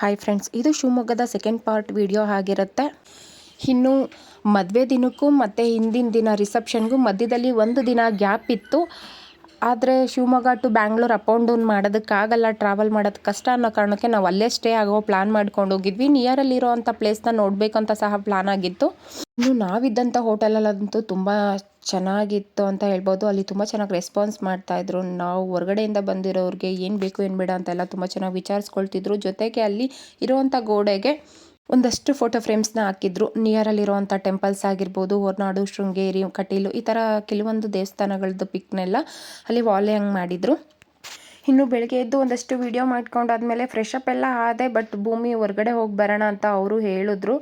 Hi friends ಇದು ಶಿವಮೊಗ್ಗದ second part video ಆಗಿರುತ್ತೆ. ಇನ್ನು ಮದುವೆ ದಿನಕ್ಕೂ ಮತ್ತು ಹಿಂದಿನ ದಿನ ರಿಸೆಪ್ಷನ್ಗೂ ಮಧ್ಯದಲ್ಲಿ ಒಂದು ದಿನ ಗ್ಯಾಪ್ ಇತ್ತು. ಆದರೆ Shivamogga to Bangalore up and down ಮಾಡೋದಕ್ಕಾಗಲ್ಲ travel ಮಾಡೋದು ಕಷ್ಟ ಅನ್ನೋ ಕಾರಣಕ್ಕೆ ನಾವು ಅಲ್ಲೇ ಸ್ಟೇ ಆಗೋ ಪ್ಲ್ಯಾನ್ ಮಾಡ್ಕೊಂಡು ಹೋಗಿದ್ವಿ. ನಿಯರಲ್ಲಿರೋ ಅಂಥ ಪ್ಲೇಸ್ನ ನೋಡಬೇಕಂತ ಸಹ ಪ್ಲ್ಯಾನ್ ಆಗಿತ್ತು. ಇನ್ನು ನಾವಿದ್ದಂಥ ಹೋಟೆಲಲ್ಲಂತೂ ತುಂಬ ಚೆನ್ನಾಗಿತ್ತು ಅಂತ ಹೇಳ್ಬೋದು. ಅಲ್ಲಿ ತುಂಬ ಚೆನ್ನಾಗಿ ರೆಸ್ಪಾನ್ಸ್ ಮಾಡ್ತಾಯಿದ್ರು ನಾವು ಹೊರಗಡೆಯಿಂದ ಬಂದಿರೋರಿಗೆ ಏನು ಬೇಕು ಏನು ಬೇಡ ಅಂತೆಲ್ಲ ತುಂಬ ಚೆನ್ನಾಗಿ ವಿಚಾರಿಸ್ಕೊಳ್ತಿದ್ರು. ಜೊತೆಗೆ ಅಲ್ಲಿ ಇರುವಂಥ ಗೋಡೆಗೆ ಒಂದಷ್ಟು ಫೋಟೋ ಫ್ರೇಮ್ಸ್ನ ಹಾಕಿದ್ರು. ನಿಯರಲ್ಲಿರುವಂಥ ಟೆಂಪಲ್ಸ್ ಆಗಿರ್ಬೋದು, ಹೊರನಾಡು, ಶೃಂಗೇರಿ, ಕಟೀಲು, ಈ ಥರ ಕೆಲವೊಂದು ದೇವಸ್ಥಾನಗಳದ್ದು ಪಿಕ್ನೆಲ್ಲ ಅಲ್ಲಿ ವಾಲೆ ಹಂಗೆ ಮಾಡಿದರು. ಇನ್ನು ಬೆಳಗ್ಗೆ ಎದ್ದು ಒಂದಷ್ಟು ವಿಡಿಯೋ ಮಾಡ್ಕೊಂಡಾದ್ಮೇಲೆ ಫ್ರೆಶ್ ಅಪ್ ಎಲ್ಲ ಆದೆ ಬಟ್ ಭೂಮಿ ಹೊರಗಡೆ ಹೋಗಿ ಬರೋಣ ಅಂತ ಅವರು ಹೇಳಿದ್ರು.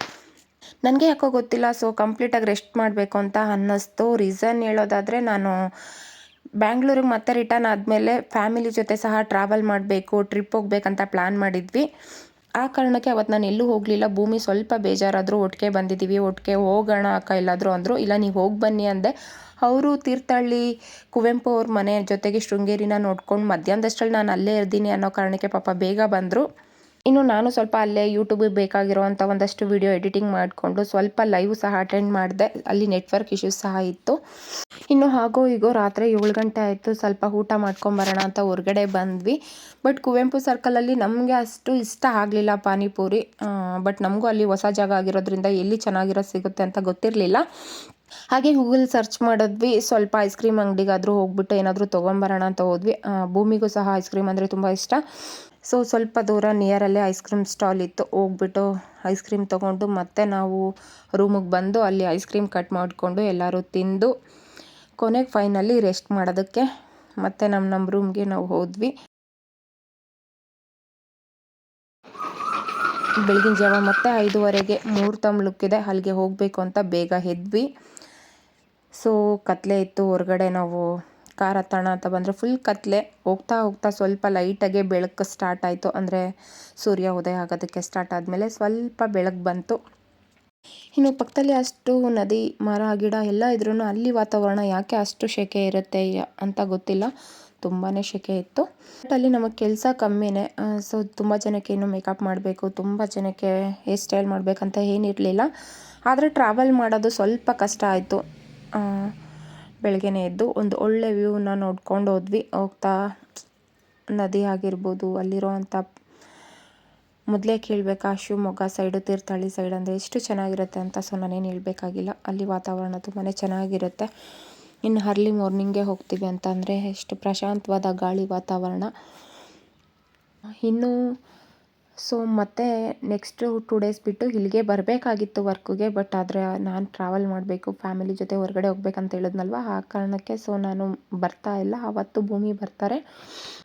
ನನಗೆ ಯಾಕೋ ಗೊತ್ತಿಲ್ಲ ಸೊ ಕಂಪ್ಲೀಟಾಗಿ ರೆಸ್ಟ್ ಮಾಡಬೇಕು ಅಂತ ಅನ್ನಿಸ್ತು. ರೀಸನ್ ಹೇಳೋದಾದರೆ ನಾನು ಬ್ಯಾಂಗ್ಳೂರಿಗೆ ಮತ್ತೆ ರಿಟರ್ನ್ ಆದಮೇಲೆ ಫ್ಯಾಮಿಲಿ ಜೊತೆ ಸಹ ಟ್ರಾವೆಲ್ ಮಾಡಬೇಕು ಟ್ರಿಪ್ ಹೋಗ್ಬೇಕಂತ ಪ್ಲ್ಯಾನ್ ಮಾಡಿದ್ವಿ. ಆ ಕಾರಣಕ್ಕೆ ಅವತ್ತು ನಾನು ಎಲ್ಲೂ ಹೋಗಲಿಲ್ಲ. ಭೂಮಿ ಸ್ವಲ್ಪ ಬೇಜಾರಾದರೂ ಒಟ್ಟಿಗೆ ಬಂದಿದ್ದೀವಿ ಒಟ್ಟಿಗೆ ಹೋಗೋಣ ಅಕ್ಕ ಎಲ್ಲಾದರೂ ಅಂದರು, ಇಲ್ಲ ನೀವು ಹೋಗಿ ಬನ್ನಿ ಅಂದೆ. ಅವರು ತೀರ್ಥಹಳ್ಳಿ ಕುವೆಂಪು ಅವ್ರ ಮನೆ ಜೊತೆಗೆ ಶೃಂಗೇರಿನ ನೋಡ್ಕೊಂಡು ಮಧ್ಯಾಹ್ನದಷ್ಟ್ರಲ್ಲಿ ನಾನು ಅಲ್ಲೇ ಇರ್ತೀನಿ ಅನ್ನೋ ಕಾರಣಕ್ಕೆ ಪಾಪ ಬೇಗ ಬಂದರು. ಇನ್ನು ನಾನು ಸ್ವಲ್ಪ ಅಲ್ಲೇ ಯೂಟ್ಯೂಬಿಗೆ ಬೇಕಾಗಿರುವಂಥ ಒಂದಷ್ಟು ವಿಡಿಯೋ ಎಡಿಟಿಂಗ್ ಮಾಡಿಕೊಂಡು ಸ್ವಲ್ಪ ಲೈವ್ ಸಹ ಅಟೆಂಡ್ ಮಾಡಿದೆ. ಅಲ್ಲಿ ನೆಟ್ವರ್ಕ್ ಇಶ್ಯೂಸ್ ಸಹ ಇತ್ತು. ಇನ್ನು ಹಾಗೋ ಹೀಗೋ ರಾತ್ರಿ ಏಳು ಗಂಟೆ ಆಯಿತು. ಸ್ವಲ್ಪ ಊಟ ಮಾಡ್ಕೊಂಬರೋಣ ಅಂತ ಹೊರಗಡೆ ಬಂದ್ವಿ. ಬಟ್ ಕುವೆಂಪು ಸರ್ಕಲಲ್ಲಿ ನಮಗೆ ಅಷ್ಟು ಇಷ್ಟ ಆಗಲಿಲ್ಲ ಪಾನಿಪುರಿ. ಬಟ್ ನಮಗೂ ಅಲ್ಲಿ ಹೊಸ ಜಾಗ ಆಗಿರೋದ್ರಿಂದ ಎಲ್ಲಿ ಚೆನ್ನಾಗಿರೋದು ಸಿಗುತ್ತೆ ಅಂತ ಗೊತ್ತಿರಲಿಲ್ಲ. ಹಾಗೆ ಗೂಗಲ್ ಸರ್ಚ್ ಮಾಡಿದ್ವಿ. ಸ್ವಲ್ಪ ಐಸ್ ಕ್ರೀಮ್ ಅಂಗಡಿಗಾದರೂ ಹೋಗ್ಬಿಟ್ಟು ಏನಾದರೂ ತೊಗೊಂಬರೋಣ ಅಂತ ಹೋದ್ವಿ. ಭೂಮಿಗೂ ಸಹ ಐಸ್ ಕ್ರೀಮ್ ಅಂದರೆ ತುಂಬ ಇಷ್ಟ. ಸೊ ಸ್ವಲ್ಪ ದೂರ ನಿಯರಲ್ಲೇ ಐಸ್ ಕ್ರೀಮ್ ಸ್ಟಾಲ್ ಇತ್ತು. ಹೋಗ್ಬಿಟ್ಟು ಐಸ್ ಕ್ರೀಮ್ ತೊಗೊಂಡು ಮತ್ತೆ ನಾವು ರೂಮಿಗೆ ಬಂದು ಅಲ್ಲಿ ಐಸ್ ಕ್ರೀಮ್ ಕಟ್ ಮಾಡಿಕೊಂಡು ಎಲ್ಲರೂ ತಿಂದು ಕೊನೆಗೆ ಫೈನಲ್ಲಿ ರೆಸ್ಟ್ ಮಾಡೋದಕ್ಕೆ ಮತ್ತೆ ನಮ್ಮ ನಮ್ಮ ರೂಮ್ಗೆ ನಾವು ಹೋದ್ವಿ. ಬೆಳಗಿನ ಜಾವ ಮತ್ತೆ ಐದುವರೆಗೆ ಮೂರು ಇದೆ ಅಲ್ಲಿಗೆ ಹೋಗಬೇಕು ಅಂತ ಬೇಗ ಎದ್ವಿ ಸೊ ಕತ್ಲೆ ಇತ್ತು, ಹೊರಗಡೆ ನಾವು ಕಾರ್ ಹತ್ತೋಣ ಅಂತ ಬಂದರೆ ಫುಲ್ ಕತ್ಲೆ. ಹೋಗ್ತಾ ಹೋಗ್ತಾ ಸ್ವಲ್ಪ ಲೈಟಾಗೆ ಬೆಳಕು ಸ್ಟಾರ್ಟ್ ಆಯಿತು. ಅಂದರೆ ಸೂರ್ಯ ಉದಯ ಆಗೋದಕ್ಕೆ ಸ್ಟಾರ್ಟ್ ಆದಮೇಲೆ ಸ್ವಲ್ಪ ಬೆಳಕು ಬಂತು. ಇನ್ನು ಪಕ್ಕದಲ್ಲಿ ಅಷ್ಟು ನದಿ, ಮರ, ಗಿಡ ಎಲ್ಲ ಇದ್ರೂ ಅಲ್ಲಿ ವಾತಾವರಣ ಯಾಕೆ ಅಷ್ಟು ಸೆಕೆ ಇರುತ್ತೆ ಅಂತ ಗೊತ್ತಿಲ್ಲ. ತುಂಬಾ ಸೆಕೆ ಇತ್ತು. ಅಲ್ಲಿ ನಮಗೆ ಕೆಲಸ ಕಮ್ಮಿನೇ. ಸೊ ತುಂಬ ಜನಕ್ಕೆ ಇನ್ನು ಮೇಕಪ್ ಮಾಡಬೇಕು, ತುಂಬ ಜನಕ್ಕೆ ಹೇರ್ ಸ್ಟೈಲ್ ಮಾಡಬೇಕಂತ ಏನಿರಲಿಲ್ಲ. ಆದರೆ ಟ್ರಾವೆಲ್ ಮಾಡೋದು ಸ್ವಲ್ಪ ಕಷ್ಟ ಆಯಿತು. ಬೆಳಗ್ಗೆನೇ ಎದ್ದು ಒಂದು ಒಳ್ಳೆ ವ್ಯೂನ ನೋಡ್ಕೊಂಡು ಹೋದ್ವಿ. ಹೋಗ್ತಾ ನದಿ ಆಗಿರ್ಬೋದು ಅಲ್ಲಿರೋವಂಥ ಮೊದಲೇ ಕೇಳಬೇಕಾ, ಶಿವಮೊಗ್ಗ ಸೈಡು ತೀರ್ಥಹಳ್ಳಿ ಸೈಡ್ ಅಂದರೆ ಎಷ್ಟು ಚೆನ್ನಾಗಿರುತ್ತೆ ಅಂತ ಸೊ ನಾನೇನು ಹೇಳಬೇಕಾಗಿಲ್ಲ. ಅಲ್ಲಿ ವಾತಾವರಣ ತುಂಬಾ ಚೆನ್ನಾಗಿರುತ್ತೆ. ಇನ್ನು ಅರ್ಲಿ ಮಾರ್ನಿಂಗೇ ಹೋಗ್ತೀವಿ ಅಂತ ಅಂದರೆ ಎಷ್ಟು ಪ್ರಶಾಂತವಾದ ಗಾಳಿ ವಾತಾವರಣ. ಇನ್ನು ಸೊ ಮತ್ತೆ ನೆಕ್ಸ್ಟು ಟೂ ಡೇಸ್ ಬಿಟ್ಟು ಇಲ್ಲಿಗೆ ಬರಬೇಕಾಗಿತ್ತು ವರ್ಕ್ಗೆ ಬಟ್ ಆದರೆ ನಾನು ಟ್ರಾವೆಲ್ ಮಾಡಬೇಕು ಫ್ಯಾಮಿಲಿ ಜೊತೆ ಹೊರಗಡೆ ಹೋಗ್ಬೇಕಂತ ಹೇಳಿದ್ನಲ್ವ? ಆ ಕಾರಣಕ್ಕೆ ಸೊ ನಾನು ಬರ್ತಾ ಇಲ್ಲ. ಆವತ್ತು ಭೂಮಿ ಬರ್ತಾರೆ.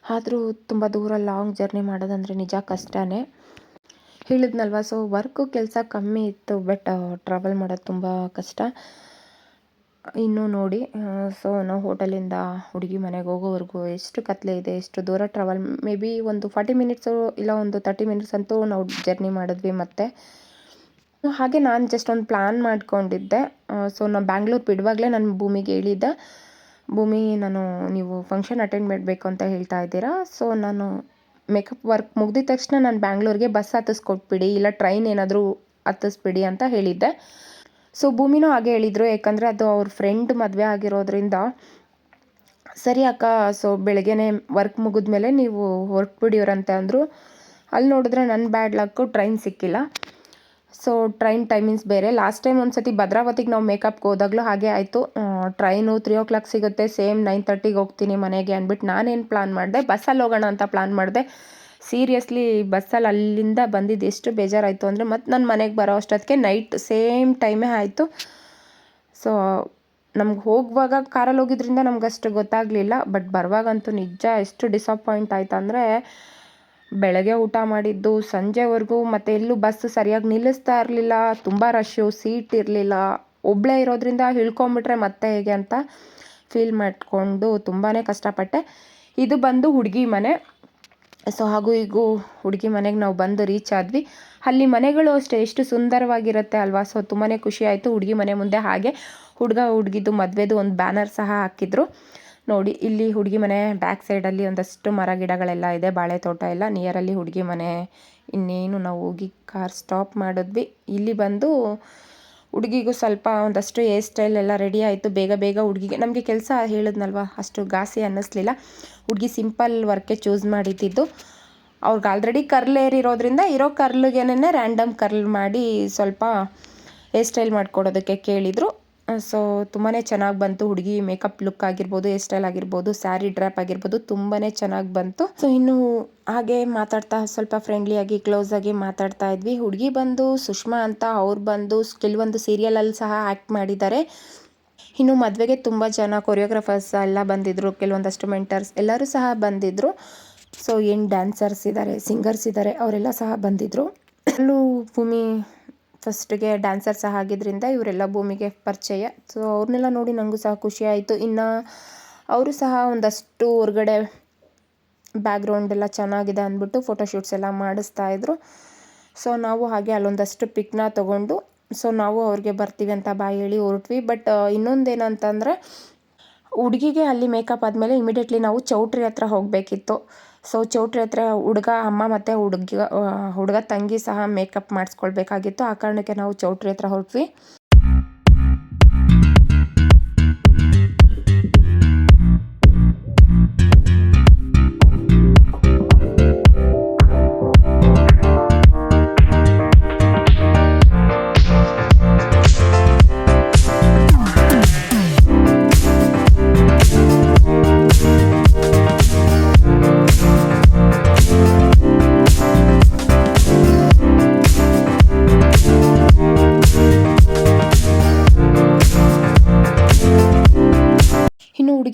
ಆದರೂ ತುಂಬ ದೂರ ಲಾಂಗ್ ಜರ್ನಿ ಮಾಡೋದಂದರೆ ನಿಜ ಕಷ್ಟನೇ. ಹೇಳಿದ್ನಲ್ವ ಸೊ ವರ್ಕು ಕೆಲಸ ಕಮ್ಮಿ ಇತ್ತು ಬಟ್ ಟ್ರಾವೆಲ್ ಮಾಡೋದು ತುಂಬ ಕಷ್ಟ. ಇನ್ನು ನೋಡಿ ಸೊ ನಾವು ಹೋಟೆಲಿಂದ ಹುಡುಗಿ ಮನೆಗೆ ಹೋಗೋವರೆಗೂ ಎಷ್ಟು ಕತ್ಲೆ ಇದೆ, ಎಷ್ಟು ದೂರ ಟ್ರಾವೆಲ್ ಮೇ ಬಿ ಒಂದು ಫಾರ್ಟಿ ಮಿನಿಟ್ಸು ಇಲ್ಲ ಒಂದು ತರ್ಟಿ ಮಿನಿಟ್ಸ್ ಅಂತೂ ನಾವು ಜರ್ನಿ ಮಾಡಿದ್ವಿ ಮತ್ತೆ. ಹಾಗೆ ನಾನು ಜಸ್ಟ್ ಒಂದು ಪ್ಲ್ಯಾನ್ ಮಾಡ್ಕೊಂಡಿದ್ದೆ ಸೊ ನಾನು ಬ್ಯಾಂಗ್ಳೂರ್ ಬಿಡುವಾಗಲೇ ನನ್ನ ಭೂಮಿಗೆ ಹೇಳಿದ್ದೆ. ಭೂಮಿ ನಾನು ನೀವು ಫಂಕ್ಷನ್ ಅಟೆಂಡ್ ಮಾಡಬೇಕು ಅಂತ ಹೇಳ್ತಾ ಇದ್ದೀರಾ ಸೊ ನಾನು ಮೇಕಪ್ ವರ್ಕ್ ಮುಗಿದ ತಕ್ಷಣ ನಾನು ಬ್ಯಾಂಗ್ಳೂರಿಗೆ ಬಸ್ ಹತ್ತಿಸ್ಕೊಟ್ಬಿಡಿ, ಇಲ್ಲ ಟ್ರೈನ್ ಏನಾದರೂ ಹತ್ತಿಸ್ಬಿಡಿ ಅಂತ ಹೇಳಿದ್ದೆ. ಸೊ ಭೂಮಿನೂ ಹಾಗೆ ಹೇಳಿದರು, ಯಾಕಂದರೆ ಅದು ಅವ್ರ ಫ್ರೆಂಡ್ ಮದುವೆ ಆಗಿರೋದ್ರಿಂದ. ಸರಿ ಅಕ್ಕ, ಸೊ ಬೆಳಗ್ಗೆನೇ ವರ್ಕ್ ಮುಗಿದ್ಮೇಲೆ ನೀವು ಹೊರಟ್ಬಿಡಿಯೋರಂತೆ ಅಂದರು. ಅಲ್ಲಿ ನೋಡಿದ್ರೆ ನನ್ನ ಬ್ಯಾಡ್ ಲಕ್ಕು ಟ್ರೈನ್ ಸಿಕ್ಕಿಲ್ಲ. ಸೊ ಟ್ರೈನ್ ಟೈಮಿಂಗ್ಸ್ ಬೇರೆ. ಲಾಸ್ಟ್ ಟೈಮ್ ಒಂದು ಸತಿ ಭದ್ರಾವತಿಗೆ ನಾವು ಮೇಕಪ್ಗೆ ಹೋದಾಗಲೂ ಹಾಗೆ ಆಯಿತು. ಟ್ರೈನು ತ್ರೀ ಓ ಕ್ಲಾಕ್ ಸಿಗುತ್ತೆ ಸೇಮ್ ನೈನ್ ತರ್ಟಿಗೆ ಹೋಗ್ತೀನಿ ಮನೆಗೆ ಅಂದ್ಬಿಟ್ಟು ನಾನೇನು ಪ್ಲಾನ್ ಮಾಡಿದೆ ಬಸ್ಸಲ್ಲಿ ಹೋಗೋಣ ಅಂತ ಪ್ಲಾನ್ ಮಾಡಿದೆ. ಸೀರಿಯಸ್ಲಿ ಬಸ್ಸಲ್ಲಿ ಅಲ್ಲಿಂದ ಬಂದಿದ್ದು ಎಷ್ಟು ಬೇಜಾರಾಯಿತು ಅಂದರೆ ಮತ್ತು ನನ್ನ ಮನೆಗೆ ಬರೋ ಅಷ್ಟೊತ್ತಿಗೆ ನೈಟ್ ಸೇಮ್ ಟೈಮೇ ಆಯಿತು. ಸೊ ನಮ್ಗೆ ಹೋಗುವಾಗ ಕಾರಲ್ಲಿ ಹೋಗಿದ್ರಿಂದ ನಮ್ಗೆ ಅಷ್ಟು ಗೊತ್ತಾಗಲಿಲ್ಲ ಬಟ್ ಬರುವಾಗಂತೂ ನಿಜ ಎಷ್ಟು ಡಿಸಪಾಯಿಂಟ್ ಆಯ್ತು ಅಂದರೆ ಬೆಳಗ್ಗೆ ಊಟ ಮಾಡಿದ್ದು, ಸಂಜೆವರೆಗೂ ಮತ್ತು ಎಲ್ಲೂ ಬಸ್ ಸರಿಯಾಗಿ ನಿಲ್ಲಿಸ್ತಾ ಇರಲಿಲ್ಲ, ತುಂಬ ರಶ್ಶು ಸೀಟ್ ಇರಲಿಲ್ಲ ಒಬ್ಬಳೇ ಇರೋದ್ರಿಂದ ಹಿಳ್ಕೊಂಬಿಟ್ರೆ ಮತ್ತೆ ಹೇಗೆ ಅಂತ ಫೀಲ್ ಮಾಡಿಕೊಂಡು ತುಂಬಾ ಕಷ್ಟಪಟ್ಟೆ. ಇದು ಬಂದು ಹುಡುಗಿ ಮನೆ. ಸೊ ಹಾಗೂ ಹೀಗೂ ಹುಡುಗಿ ಮನೆಗೆ ನಾವು ಬಂದು ರೀಚ್ ಆದ್ವಿ. ಅಲ್ಲಿ ಮನೆಗಳು ಅಷ್ಟೇ, ಎಷ್ಟು ಸುಂದರವಾಗಿರುತ್ತೆ ಅಲ್ವಾ? ಸೊ ತುಂಬಾ ಖುಷಿ ಆಯಿತು. ಹುಡುಗಿ ಮನೆ ಮುಂದೆ ಹಾಗೆ ಹುಡುಗ ಹುಡುಗಿದು ಮದುವೆದು ಒಂದು ಬ್ಯಾನರ್ ಸಹ ಹಾಕಿದ್ರು. ನೋಡಿ, ಇಲ್ಲಿ ಹುಡುಗಿ ಮನೆ ಬ್ಯಾಕ್ ಸೈಡಲ್ಲಿ ಒಂದಷ್ಟು ಮರ ಗಿಡಗಳೆಲ್ಲ ಇದೆ, ಬಾಳೆ ತೋಟ ಎಲ್ಲ. ನಿಯರಲ್ಲಿ ಹುಡುಗಿ ಮನೆ ಇನ್ನೇನು ನಾವು ಹೋಗಿ ಕಾರ್ ಸ್ಟಾಪ್ ಮಾಡಿದ್ವಿ. ಇಲ್ಲಿ ಬಂದು ಹುಡುಗಿಗೂ ಸ್ವಲ್ಪ ಒಂದಷ್ಟು ಹೇರ್ ಸ್ಟೈಲ್ ಎಲ್ಲ ರೆಡಿ ಆಯಿತು. ಬೇಗ ಬೇಗ ಹುಡುಗಿಗೆ, ನಮಗೆ ಕೆಲಸ ಹೇಳಿದ್ನಲ್ವ, ಅಷ್ಟು ಗಾಸಿ ಅನ್ನಿಸ್ಲಿಲ್ಲ. ಹುಡುಗಿ ಸಿಂಪಲ್ ವರ್ಕೆ ಚೂಸ್ ಮಾಡಿದ್ದಿದ್ದು ಅವ್ರಿಗೆ ಆಲ್ರೆಡಿ ಕರ್ಲ್ ಏರ್ ಇರೋದ್ರಿಂದ ಇರೋ ಕರ್ಲ್ಗೇನೆ ರ್ಯಾಂಡಮ್ ಕರ್ಲ್ ಮಾಡಿ ಸ್ವಲ್ಪ ಹೇರ್ ಸ್ಟೈಲ್ ಮಾಡಿಕೊಡೋದಕ್ಕೆ ಕೇಳಿದರು. ಸೊ ತುಂಬಾ ಚೆನ್ನಾಗಿ ಬಂತು. ಹುಡುಗಿ ಮೇಕಪ್ ಲುಕ್ ಆಗಿರ್ಬೋದು ಹೇರ್ ಸ್ಟೈಲ್ ಆಗಿರ್ಬೋದು ಸ್ಯಾರಿ ಡ್ರಾಪ್ ಆಗಿರ್ಬೋದು ತುಂಬಾ ಚೆನ್ನಾಗಿ ಬಂತು. ಸೊ ಇನ್ನು ಹಾಗೆ ಮಾತಾಡ್ತಾ, ಸ್ವಲ್ಪ ಫ್ರೆಂಡ್ಲಿಯಾಗಿ ಕ್ಲೋಸ್ ಆಗಿ ಮಾತಾಡ್ತಾ ಇದ್ವಿ. ಹುಡುಗಿ ಬಂದು, ಸುಷ್ಮಾ ಅಂತ ಅವ್ರು ಬಂದು, ಕೆಲವೊಂದು ಸೀರಿಯಲಲ್ಲಿ ಸಹ ಆ್ಯಕ್ಟ್ ಮಾಡಿದ್ದಾರೆ. ಇನ್ನು ಮದುವೆಗೆ ತುಂಬ ಜನ ಕೊರಿಯೋಗ್ರಾಫರ್ಸ್ ಎಲ್ಲ ಬಂದಿದ್ದರು ಕೆಲವೊಂದಷ್ಟು ಮೆಂಟರ್ಸ್ ಎಲ್ಲರೂ ಸಹ ಬಂದಿದ್ದರು ಸೊ ಏನು ಡ್ಯಾನ್ಸರ್ಸ್ ಇದ್ದಾರೆ ಸಿಂಗರ್ಸ್ ಇದ್ದಾರೆ ಅವರೆಲ್ಲ ಸಹ ಬಂದಿದ್ದರು ಅಲ್ಲೂ ಭೂಮಿ ಫಸ್ಟ್ಗೆ ಡ್ಯಾನ್ಸರ್ ಸಹ ಆಗಿದ್ದರಿಂದ ಇವರೆಲ್ಲ ಭೂಮಿಗೆ ಪರಿಚಯ. ಸೊ ಅವ್ರನ್ನೆಲ್ಲ ನೋಡಿ ನನಗೂ ಸಹ ಖುಷಿ ಆಯಿತು. ಇನ್ನು ಅವರು ಸಹ ಒಂದಷ್ಟು ಹೊರಗಡೆ ಬ್ಯಾಕ್ಗ್ರೌಂಡ್ ಎಲ್ಲ ಚೆನ್ನಾಗಿದೆ ಅಂದ್ಬಿಟ್ಟು ಫೋಟೋಶೂಟ್ಸ್ ಎಲ್ಲ ಮಾಡಿಸ್ತಾ ಇದ್ರು. ಸೊ ನಾವು ಹಾಗೆ ಅಲ್ಲೊಂದಷ್ಟು ಪಿಕ್ನ ತೊಗೊಂಡು ಸೊ ನಾವು ಅವ್ರಿಗೆ ಬರ್ತೀವಿ ಅಂತ ಬಾಯಿ ಹೇಳಿ ಹೊರಟ್ವಿ. ಬಟ್ ಇನ್ನೊಂದೇನಂತಂದರೆ ಹುಡುಗಿಗೆ ಅಲ್ಲಿ ಮೇಕಪ್ ಆದಮೇಲೆ ಇಮಿಡಿಯೇಟ್ಲಿ ನಾವು ಚೌಟ್ರಿ ಹತ್ರ ಹೋಗಬೇಕಿತ್ತು. ಸೊ ಚೌಟ್ರಿ ಹತ್ರ ಹುಡುಗ, ಅಮ್ಮ ಮತ್ತು ಹುಡುಗ ಹುಡುಗ, ತಂಗಿ ಸಹ ಮೇಕಪ್ ಮಾಡಿಸ್ಕೊಳ್ಬೇಕಾಗಿತ್ತು. ಆ ಕಾರಣಕ್ಕೆ ನಾವು ಚೌಟ್ರಿ ಹತ್ರ ಹೊರಟ್ವಿ.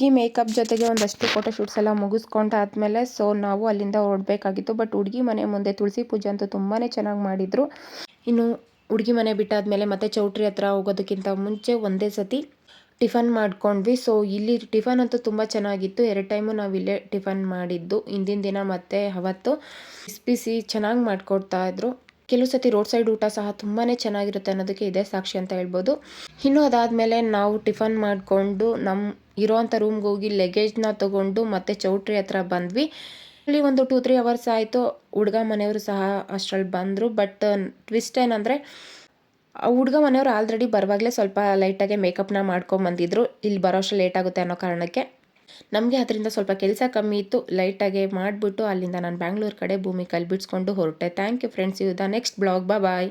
ಹುಡುಗಿ ಮೇಕಪ್ ಜೊತೆಗೆ ಒಂದಷ್ಟು ಫೋಟೋ ಶೂಟ್ಸ್ ಎಲ್ಲ ಮುಗಿಸ್ಕೊಂಡಾದ್ಮೇಲೆ ಸೊ ನಾವು ಅಲ್ಲಿಂದ ಹೊರಡಬೇಕಾಗಿತ್ತು. ಬಟ್ ಹುಡುಗಿ ಮನೆ ಮುಂದೆ ತುಳಸಿ ಪೂಜೆ ಅಂತೂ ತುಂಬಾ ಚೆನ್ನಾಗಿ ಮಾಡಿದರು. ಇನ್ನು ಹುಡುಗಿ ಮನೆ ಬಿಟ್ಟಾದ್ಮೇಲೆ ಮತ್ತೆ ಚೌಟ್ರಿ ಹತ್ರ ಹೋಗೋದಕ್ಕಿಂತ ಮುಂಚೆ ಒಂದೇ ಸತಿ ಟಿಫನ್ ಮಾಡ್ಕೊಂಡ್ವಿ. ಸೊ ಇಲ್ಲಿ ಟಿಫನ್ ಅಂತೂ ತುಂಬ ಚೆನ್ನಾಗಿತ್ತು. ಎರಡು ಟೈಮು ನಾವು ಇಲ್ಲೇ ಟಿಫನ್ ಮಾಡಿದ್ದು. ಹಿಂದಿನ ದಿನ ಮತ್ತೆ ಅವತ್ತು. ಬಿಸಿ ಬಿಸಿ ಚೆನ್ನಾಗಿ ಮಾಡಿಕೊಡ್ತಾ ಇದ್ರು. ಕೆಲವು ಸತಿ ರೋಡ್ ಸೈಡ್ ಊಟ ಸಹ ತುಂಬಾ ಚೆನ್ನಾಗಿರುತ್ತೆ ಅನ್ನೋದಕ್ಕೆ ಇದೇ ಸಾಕ್ಷಿ ಅಂತ ಹೇಳ್ಬೋದು. ಇನ್ನು ಅದಾದಮೇಲೆ ನಾವು ಟಿಫನ್ ಮಾಡಿಕೊಂಡು ನಮ್ಮ ಇರೋವಂಥ ರೂಮ್ಗೆ ಹೋಗಿ ಲಗೇಜ್ನ ತೊಗೊಂಡು ಮತ್ತೆ ಚೌಟ್ರಿ ಹತ್ರ ಬಂದ್ವಿ. ಅಲ್ಲಿ ಒಂದು ಟೂ ತ್ರೀ ಅವರ್ಸ್ ಆಯಿತು. ಹುಡುಗ ಮನೆಯವರು ಸಹ ಅಷ್ಟರಲ್ಲಿ ಬಂದರು. ಬಟ್ ಟ್ವಿಸ್ಟ್ ಏನಂದರೆ ಹುಡುಗ ಮನೆಯವರು ಆಲ್ರೆಡಿ ಬರುವಾಗಲೇ ಸ್ವಲ್ಪ ಲೈಟಾಗೆ ಮೇಕಪ್ನ ಮಾಡ್ಕೊಂಬಂದಿದ್ರು ಇಲ್ಲಿ ಬರೋಷ್ಟು ಲೇಟ್ ಆಗುತ್ತೆ ಅನ್ನೋ ಕಾರಣಕ್ಕೆ. ನಮಗೆ ಅದರಿಂದ ಸ್ವಲ್ಪ ಕೆಲಸ ಕಮ್ಮಿ ಇತ್ತು ಲೈಟಾಗೆ ಮಾಡಿಬಿಟ್ಟು ಅಲ್ಲಿಂದ ನಾನು ಬ್ಯಾಂಗ್ಳೂರ್ ಕಡೆ ಭೂಮಿ ಕಲ್ಬಿಡ್ಸ್ಕೊಂಡು ಹೊರಟೆ. Thank you friends you the next blog bye